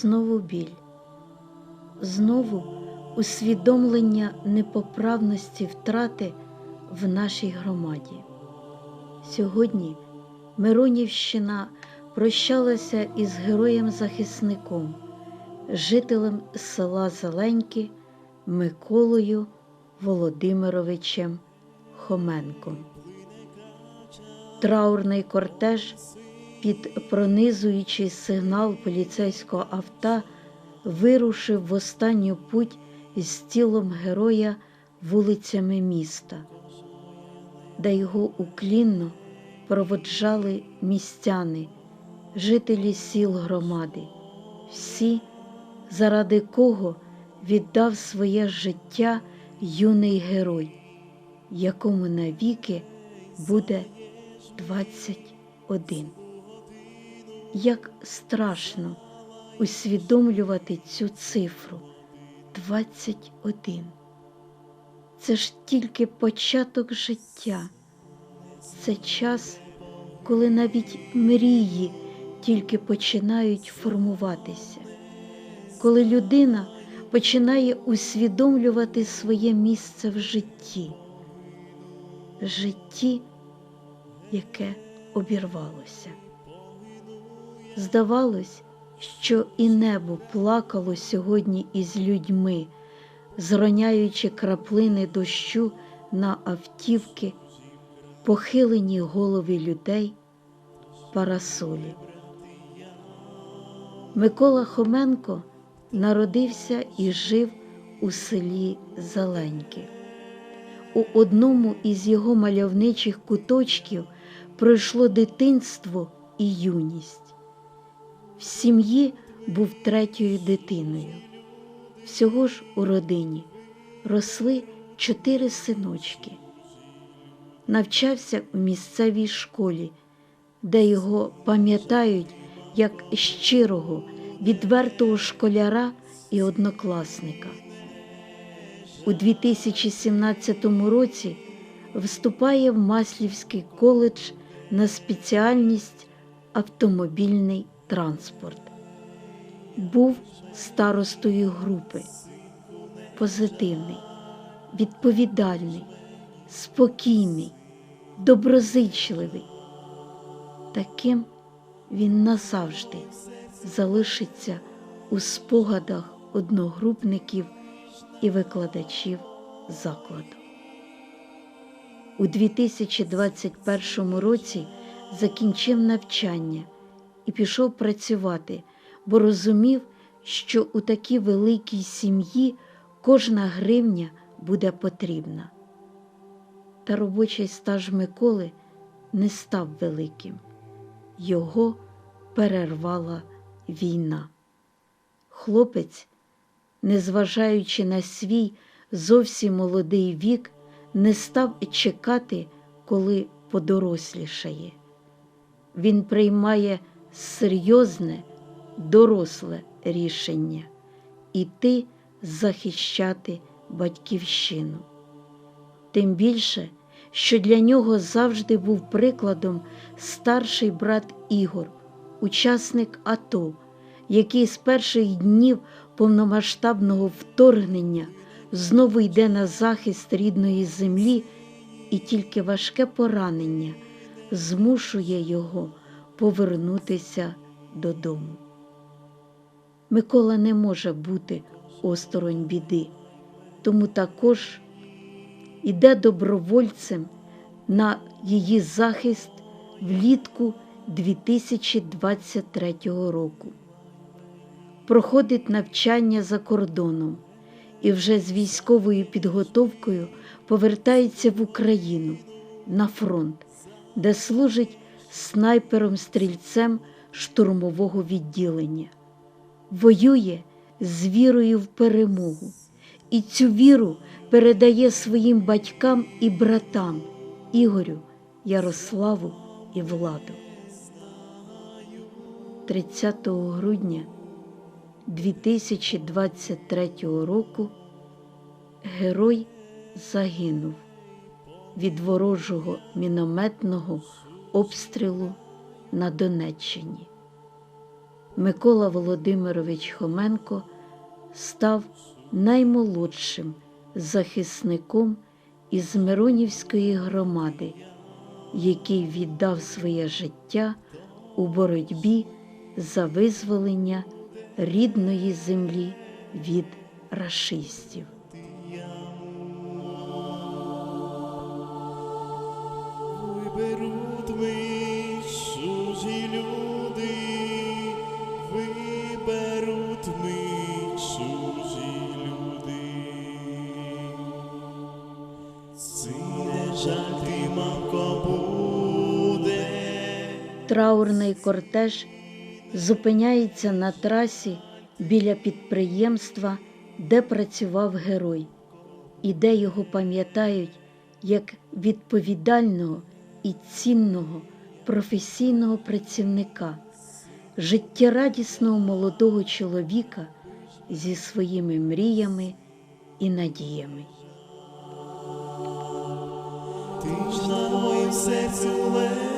знову біль, знову усвідомлення непоправності втрати в нашій громаді. Сьогодні Миронівщина прощалася із героєм-захисником, жителем села Зеленьки Миколою Володимировичем Хоменком. Траурний кортеж під пронизуючий сигнал поліцейського авто вирушив в останню путь з тілом героя вулицями міста, де його уклінно проводжали містяни, жителі сіл громади, всі, заради кого віддав своє життя юний герой, якому навіки буде 21. Як страшно усвідомлювати цю цифру 21. Це ж тільки початок життя, це час, коли навіть мрії тільки починають формуватися, коли людина починає усвідомлювати своє місце в житті, житті, яке обірвалося. Здавалось, що і небо плакало сьогодні із людьми, зроняючи краплини дощу на автівки, похилені голови людей, парасолі. Микола Хоменко народився і жив у селі Зеленьки. У одному із його мальовничих куточків пройшло дитинство і юність. В сім'ї був третьою дитиною. Всього ж у родині росли чотири синочки. Навчався у місцевій школі, де його пам'ятають як щирого, відвертого школяра і однокласника. У 2017 році вступає в Маслівський коледж на спеціальність автомобільний транспорт. Був старостою групи, позитивний, відповідальний, спокійний, доброзичливий. Таким він назавжди залишиться у спогадах одногрупників і викладачів закладу. У 2021 році закінчив навчання і пішов працювати, бо розумів, що у такій великій сім'ї кожна гривня буде потрібна. Та робочий стаж Миколи не став великим. Його перервала війна. Хлопець, незважаючи на свій зовсім молодий вік, не став чекати, коли подорослішає. Він приймає серйозне, доросле рішення іти захищати батьківщину. Тим більше, що для нього завжди був прикладом старший брат Ігор, учасник АТО, який з перших днів повномасштабного вторгнення знову йде на захист рідної землі, і тільки важке поранення змушує його повернутися додому. Микола не може бути осторонь біди, тому також іде добровольцем на її захист влітку 2023 року. Проходить навчання за кордоном і вже з військовою підготовкою повертається в Україну на фронт, де служить снайпером-стрільцем штурмового відділення, воює з вірою в перемогу, і цю віру передає своїм батькам і братам Ігорю, Ярославу і Владу. 30 грудня 2023 року герой загинув від ворожого мінометного обстрілу на Донеччині. Микола Володимирович Хоменко став наймолодшим захисником із Миронівської громади, який віддав своє життя у боротьбі за визволення рідної землі від рашистів. Траурний кортеж зупиняється на трасі біля підприємства, де працював герой, і де його пам'ятають як відповідального і цінного професійного працівника, життєрадісного молодого чоловіка зі своїми мріями і надіями. Ти ж на моїм серці лежав,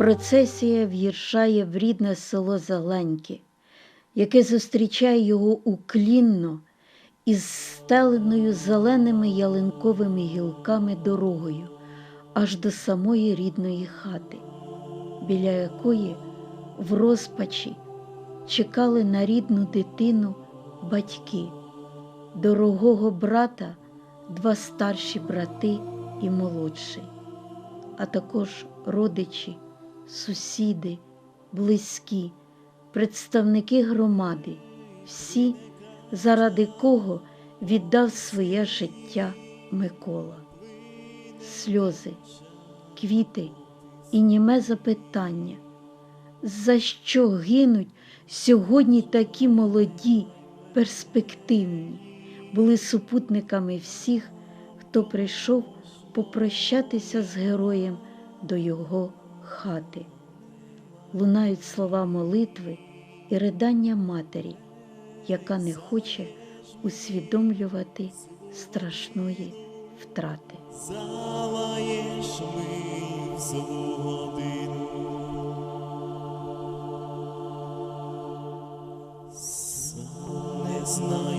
Процесія в'їжджає в рідне село Зеленьке, яке зустрічає його уклінно із стеленою зеленими ялинковими гілками дорогою аж до самої рідної хати, біля якої в розпачі чекали на рідну дитину батьки, дорогого брата, два старші брати і молодший, а також родичі сусіди, близькі, представники громади, всі, заради кого віддав своє життя Микола. Сльози, квіти і німе запитання, за що гинуть сьогодні такі молоді, перспективні, були супутниками всіх, хто прийшов попрощатися з героєм до його хати. Лунають слова молитви і ридання матері, яка не хоче усвідомлювати страшної втрати. Залаєш ми в не знаю,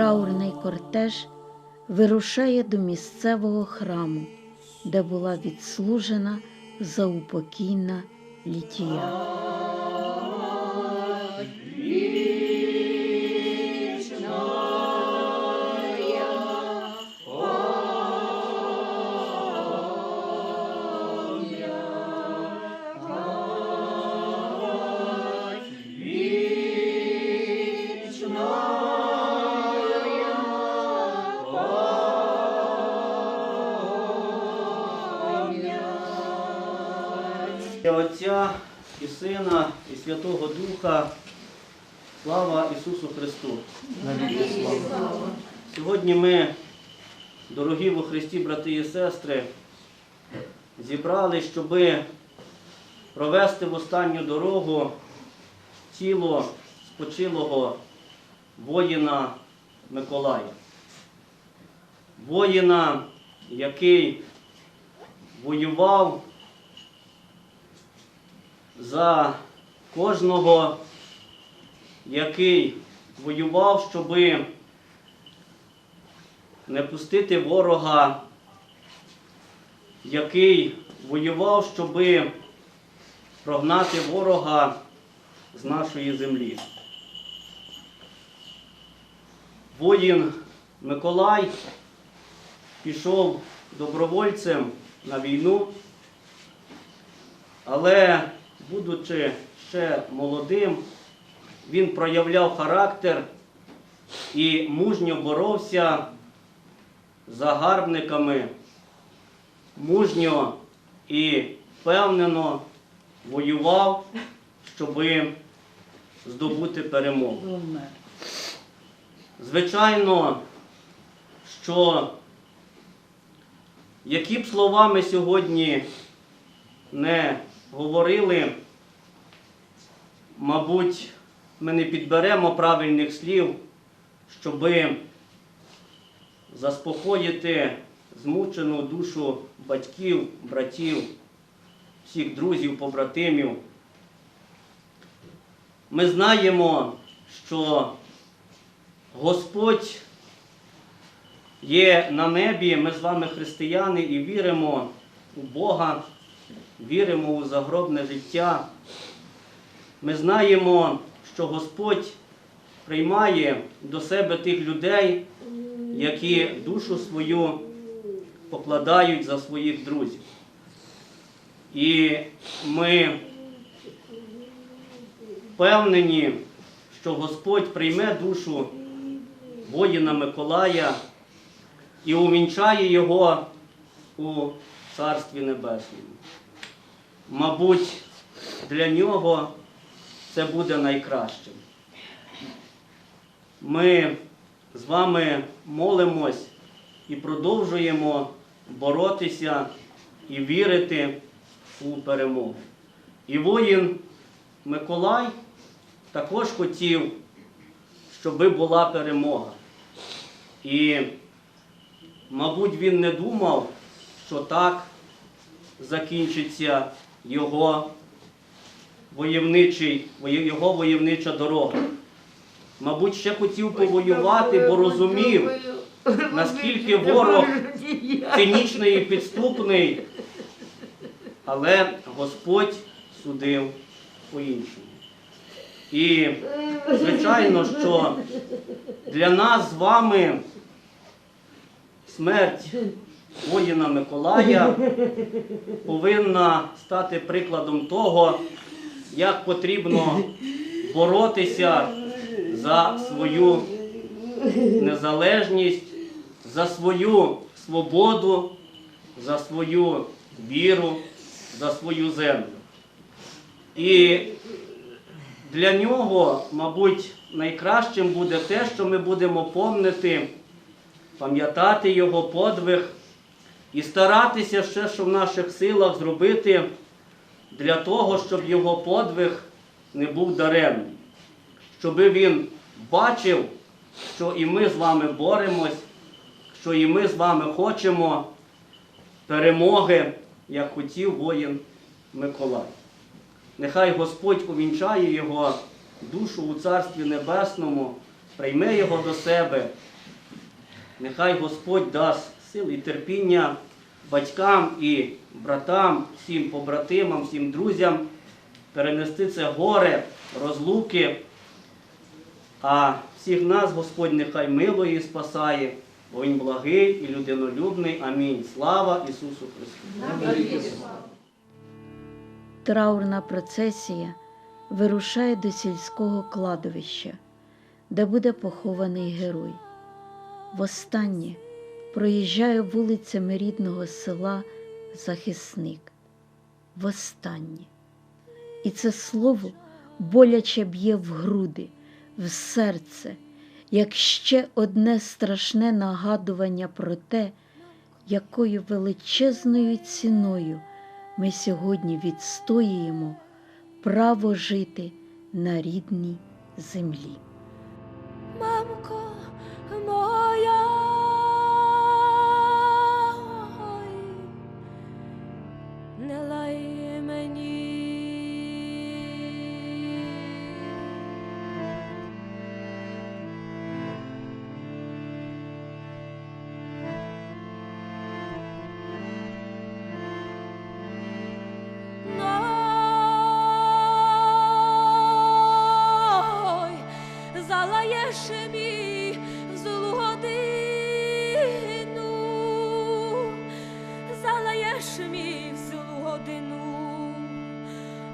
Траурний кортеж вирушає до місцевого храму, де була відслужена заупокійна літія. Святого Духа. Слава Ісусу Христу! Сьогодні ми, дорогі во Христі, брати і сестри, зібрали, щоб провести в останню дорогу тіло спочилого воїна Миколая. Воїна, який воював за кожного який воював, щоби не пустити ворога, який воював, щоби прогнати ворога з нашої землі. Воїн Миколай пішов добровольцем на війну, але, будучи ще молодим, він проявляв характер і мужньо боровся з загарбниками, мужньо і впевнено воював, щоби здобути перемогу. Звичайно, що які б слова ми сьогодні не говорили, мабуть, ми не підберемо правильних слів, щоби заспокоїти змучену душу батьків, братів, всіх друзів, побратимів. Ми знаємо, що Господь є на небі, ми з вами християни і віримо у Бога, віримо у загробне життя. Ми знаємо, що Господь приймає до себе тих людей, які душу свою покладають за своїх друзів. І ми впевнені, що Господь прийме душу воїна Миколая і увінчає його у Царстві Небесному. Мабуть, для нього це буде найкращим. Ми з вами молимось і продовжуємо боротися і вірити у перемогу. І воїн Миколай також хотів, щоби була перемога. І, мабуть, він не думав, що так закінчиться його войовничий, його войовнича дорога. Мабуть, ще хотів повоювати, бо розумів, наскільки ворог цинічний і підступний, але Господь судив по-іншому. І, звичайно, що для нас з вами смерть воїна Миколая повинна стати прикладом того, як потрібно боротися за свою незалежність, за свою свободу, за свою віру, за свою землю. І для нього, мабуть, найкращим буде те, що ми будемо помнити, пам'ятати його подвиг і старатися ще, що в наших силах зробити для того, щоб його подвиг не був даремним, щоб він бачив, що і ми з вами боремось, що і ми з вами хочемо перемоги, як хотів воїн Миколай. Нехай Господь увінчає його душу у Царстві Небесному, прийме його до себе. Нехай Господь дасть сили і терпіння батькам і братам, всім побратимам, всім друзям перенести це горе, розлуки. А всіх нас Господь нехай милує і спасає, бо Він благий і людинолюбний. Амінь. Слава Ісусу Христу! Траурна процесія вирушає до сільського кладовища, де буде похований герой. Востаннє проїжджає вулицями рідного села захисник. Востаннє. І це слово боляче б'є в груди, в серце, як ще одне страшне нагадування про те, якою величезною ціною ми сьогодні відстоюємо право жити на рідній землі. Мамко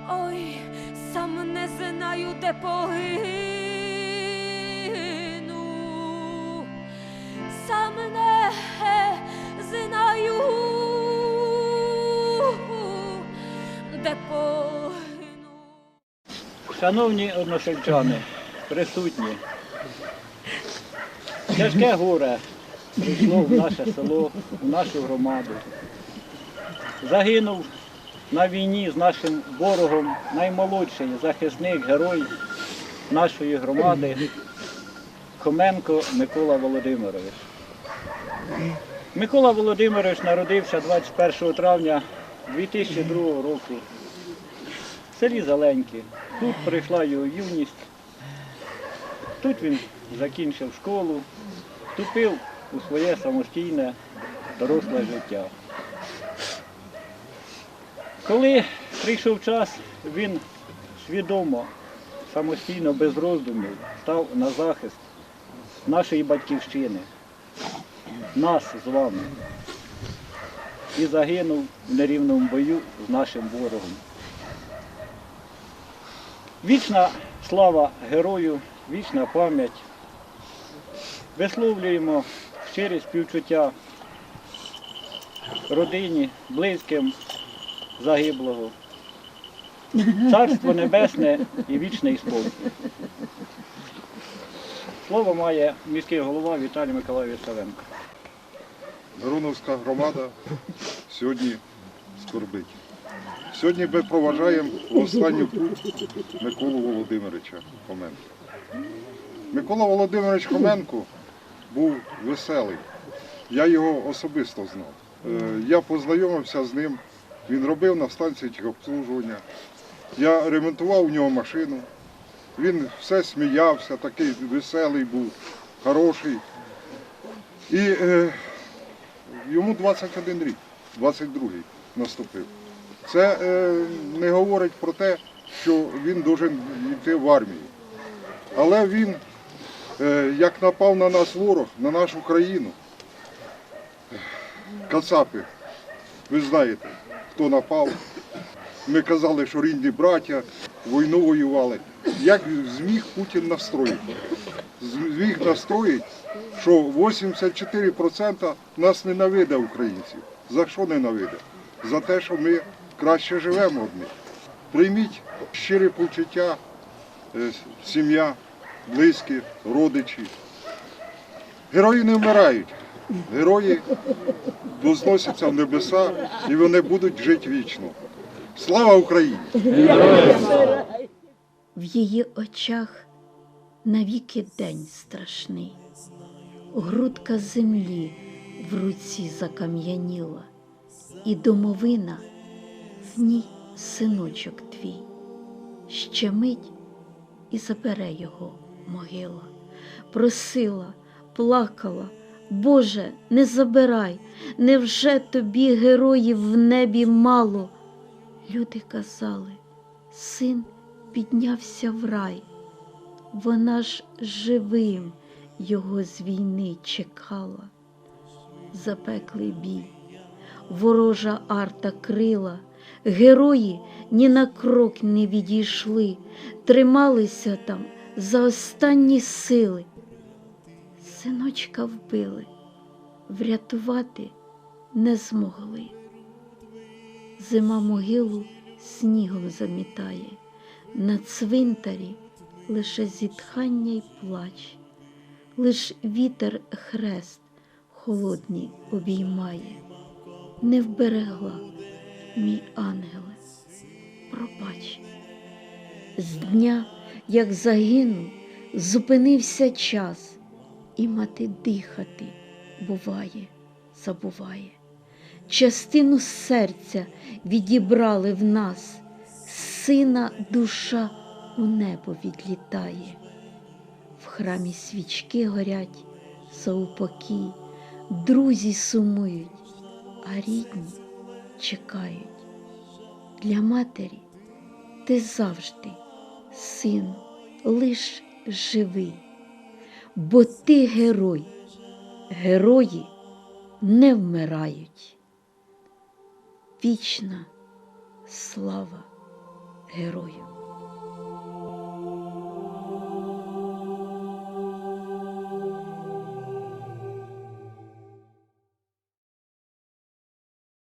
Ой, сам не знаю, де погину, сам не знаю, де погину. Шановні односельчани, присутні, тяжке горе прийшло в наше село, в нашу громаду. Загинув на війні з нашим ворогом наймолодший захисник, герой нашої громади Хоменко Микола Володимирович. Микола Володимирович народився 21 травня 2002 року в селі Зеленьки. Тут прийшла його юність. Тут він закінчив школу, вступив у своє самостійне доросле життя. Коли прийшов час, він свідомо, самостійно, без роздумів став на захист нашої батьківщини, нас з вами. І загинув в нерівному бою з нашим ворогом. Вічна слава герою, вічна пам'ять. Висловлюємо щирі співчуття родині, близьким загиблого. Царство Небесне і вічний спокій. Слово має міський голова Віталій Миколаївич Савенко. Мироновська громада сьогодні скорбить. Сьогодні ми проважаємо останню путь Миколу Володимировича Хоменка. Микола Володимирович Хоменко був веселий. Я його особисто знав. Е, Я познайомився з ним. Він робив на станції техобслужування. Я ремонтував у нього машину. Він все сміявся, такий веселий був, хороший. І е, йому 21 рік, 22-й наступив. Це е, не говорить про те, що він должен йти в армію. Але він, е, як напав на нас ворог, на нашу країну, кацапи, ви знаєте, хто напав. Ми казали, що рідні браття, війну воювали. Як зміг Путін настроїти? Зміг настроїти, що 84% нас ненавидить українців. За що ненавидить? За те, що ми краще живемо від них. Прийміть щирі почуття, е, сім'я, близькі, родичі. Герої не вмирають. Герої возносяться в небеса і вони будуть жити вічно. Слава Україні! В її очах навіки день страшний. Грудка землі в руці закам'яніла, і домовина в ній синочок твій. Ще мить і забере його могила. Просила, плакала, Боже, не забирай, невже тобі героїв в небі мало? Люди казали, син піднявся в рай, вона ж живим його з війни чекала. Запеклий бій, ворожа арта крила, герої ні на крок не відійшли, трималися там за останні сили. Синочка вбили, врятувати не змогли. Зима могилу снігом замітає, на цвинтарі лише зітхання й плач, лиш вітер хрест холодний обіймає, не вберегла, мій ангеле, пробач. З дня, як загинув, зупинився час, і мати дихати буває, забуває частину серця відібрали в нас, сина душа у небо відлітає. В храмі свічки горять за упокій, друзі сумують, а рідні чекають. Для матері ти завжди, сину, лиш живий. Бо ти герой, герої не вмирають. Вічна слава герою.